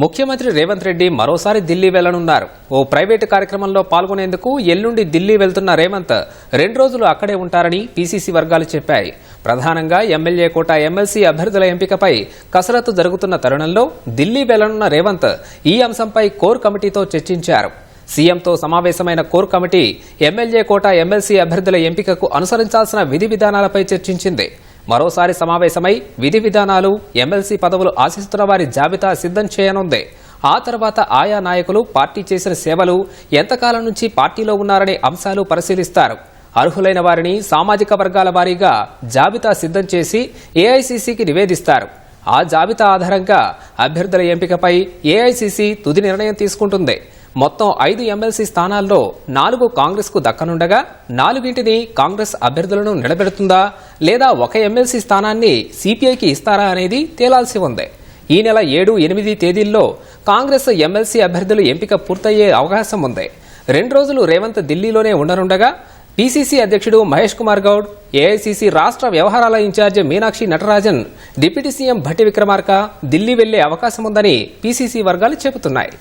ముఖ్యమంత్రి రేవంత్ రెడ్డి మరోసారి ఢిల్లీ వెళ్ళనున్నారు ఓ ప్రైవేటు కార్యక్రమంలో పాల్గొనేందుకు ఎల్లుండి ఢిల్లీ వెళ్తున్న రేవంత్ రెండు రోజులు అక్కడే ఉంటారని పీసీసీ వర్గాలు చెప్పాయి. ప్రధానంగా ఎమ్మెల్యే కోట ఎమ్మెల్సీ అభ్యర్థుల ఎంపికపై కసరత్తు జరుగుతున్న తరుణంలో ఢిల్లీ వెళ్ళనున్న రేవంత్ ఈ అంశంపై కోర్ కమిటీతో చర్చించారు. సీఎంతో సమావేశమైన core committee MLA quota MLC అభ్యర్థుల ఎంపికకు అనుసరించాల్సిన విధి విధానాలపై చర్చించింది. మరోసారి సమావేశమై విధి విధానాలు ఎమ్మెల్సీ పదవులు ఆశిస్తున్న వారి జాబితా సిద్ధం చేయనుంది. ఆ తర్వాత ఆయా నాయకులు పార్టీ చేసిన సేవలు ఎంతకాలం నుంచి పార్టీలో ఉన్నారనే అంశాలు పరిశీలిస్తారు. అర్హులైన వారిని సామాజిక వర్గాల వారీగా జాబితా సిద్ధం చేసి ఏఐసీసీకి నివేదిస్తారు. ఆ జాబితా ఆధారంగా అభ్యర్థుల ఎంపికపై ఏఐసీసీ తుది నిర్ణయం తీసుకుంటుంది. మొత్తం ఐదు ఎమ్మెల్సీ స్థానాల్లో నాలుగు కాంగ్రెస్కు దక్కనుండగా నాలుగింటిని కాంగ్రెస్ అభ్యర్థులను నిలబెడుతుందా లేదా ఒక ఎమ్మెల్సీ స్థానాన్ని సిపిఐకి ఇస్తారా అనేది తేలాల్సి ఉంది. ఈ నెల ఏడు ఎనిమిది తేదీల్లో కాంగ్రెస్ ఎమ్మెల్సీ అభ్యర్థుల ఎంపిక పూర్తయ్యే అవకాశం ఉంది. రెండు రోజులు రేవంత్ ఢిల్లీలోనే ఉండనుండగా పీసీసీ అధ్యక్షుడు మహేష్ కుమార్ గౌడ్ ఏఐసీసీ రాష్ట్ర వ్యవహారాల incharge Meenakshi Natarajan deputy CM Bhatti Vikramarka Delhi వెళ్ళే అవకాశం ఉందని పీసీసీ వర్గాలు చెబుతున్నాయి.